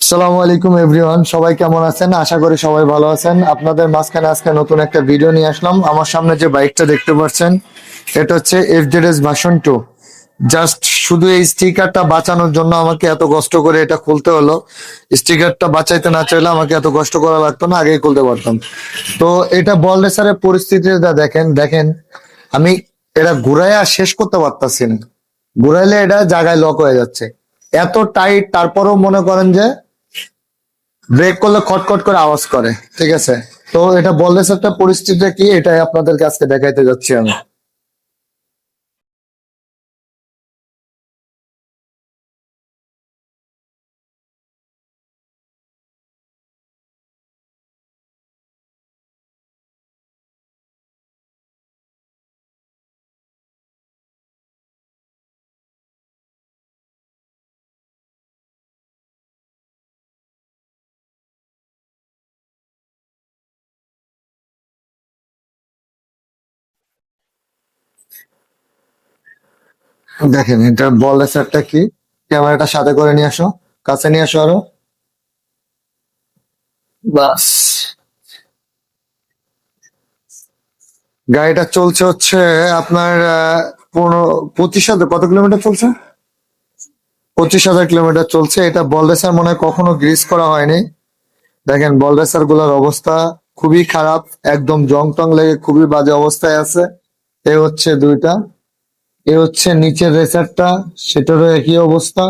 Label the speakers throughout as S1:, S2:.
S1: আসসালামু আলাইকুম এভরিওয়ান, সবাই কেমন আছেন? আশা করি সবাই ভালো আছেন। আপনাদের মাঝখানে আজকে নতুন একটা ভিডিও নিয়ে আসলাম। আমার সামনে যে বাইকটা দেখতে পাচ্ছেন, এটা হচ্ছে এফজেডএস ভার্সন টু জাস্ট শুধু এই স্টিকারটা বাঁচানোর জন্য আমাকে এত কষ্ট করে এটা খুলতে হলো। স্টিকারটা বাঁচাইতে না চাইলে আমাকে এত কষ্ট করা লাগতো না, আগেই খুলতে পারতাম। তো এটা বল রেসারের পরিস্থিতিটা দেখেন দেখেন, আমি এটা ঘুরাইয়া শেষ করতে পারতাছি না। ঘুরাইলে এটা জায়গায় লক হয়ে যাচ্ছে। এত টাইট তারপরেও মনে করেন যে ব্রেক করলে খটখট করে আওয়াজ করে, ঠিক আছে? তো এটা বললেস একটা পরিস্থিতিটা কি? এটাই আপনাদেরকে আজকে দেখাইতে যাচ্ছি আমি। দেখেন এটা বল একটা কি? ক্যামেরাটা সাথে করে নিয়ে আসো কাছে নিয়ে আসো আরও। বাস। গাড়িটা চলছে হচ্ছে আপনার পনেরো পঁচিশ হাজার কত কিলোমিটার চলছে? পঁচিশ হাজার কিলোমিটার চলছে। এটা বলরেসার মনে হয় কখনো গ্রিস করা হয়নি। দেখেন বলরেসারগুলার অবস্থা খুবই খারাপ একদম জং টং লেগে খুবই বাজে অবস্থায় আছে। এ হচ্ছে দুইটা। এ হচ্ছে নিচের রেসারটা, সেটারও একই অবস্থা।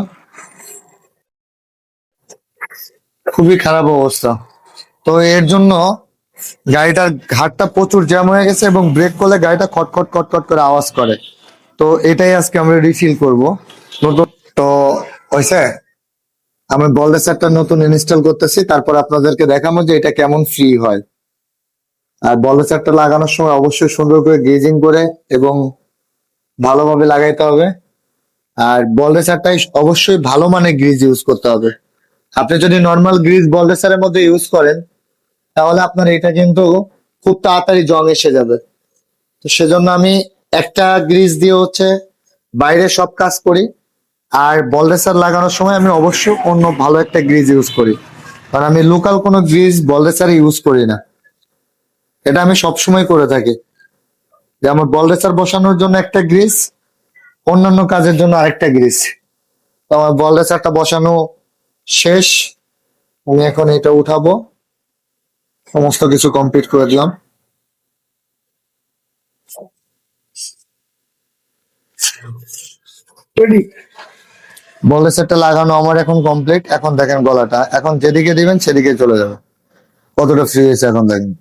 S1: খুবই খারাপ অবস্থা। তো এর জন্য গাড়িটার ঘাটটা প্রচুর জ্যাম হয়ে গেছে এবং ব্রেক করলে গাড়িটা খটখট খটখট করে আওয়াজ করে। তো এটাই আজকে আমরা রিফিল করব। নতুন তো হয়েছে? আমি বলরেসারটা নতুন ইনস্টল করতেছি, তারপর আপনাদেরকে দেখাবো যে এটা কেমন ফ্রি হয়। আর বলরেসারটা লাগানোর সময় অবশ্যই সুন্দর করে গেজিং করে এবং ভালোভাবে লাগাইতে হবে। আর বল রেসারটাই অবশ্যই ভালো মানের গ্রিজ ইউজ করতে হবে। আপনি যদি নর্মাল গ্রিজ বল রেসারের মধ্যে ইউজ করেন, তাহলে আপনার এটা কিন্তু খুব তাড়াতাড়ি জং এসে যাবে। তো সেজন্য আমি একটা গ্রিজ দিয়ে হচ্ছে বাইরে সব কাজ করি। আর বল রেসার লাগানোর সময় আমি অবশ্যই অন্য ভালো একটা গ্রিজ ইউজ করি। কারণ আমি লোকাল কোনো গ্রিজ বল ইউজ করি না। এটা আমি সবসময় করে থাকি। যেমন বল রেসার বসানোর জন্য একটা গ্রিস অন্যান্য কাজের জন্য আরেকটা গ্রিস তো আমার বল রেসারটা বসানো শেষ। আমি এখন এটা উঠাবো। সমস্ত কিছু কমপ্লিট করে দিলাম। বল রেসারটা লাগানো আমার এখন কমপ্লিট এখন দেখেন গলাটা। এখন যেদিকে দিবেন সেদিকে চলে যাবে। কতটা ফ্রি হয়েছে এখন দেখেন।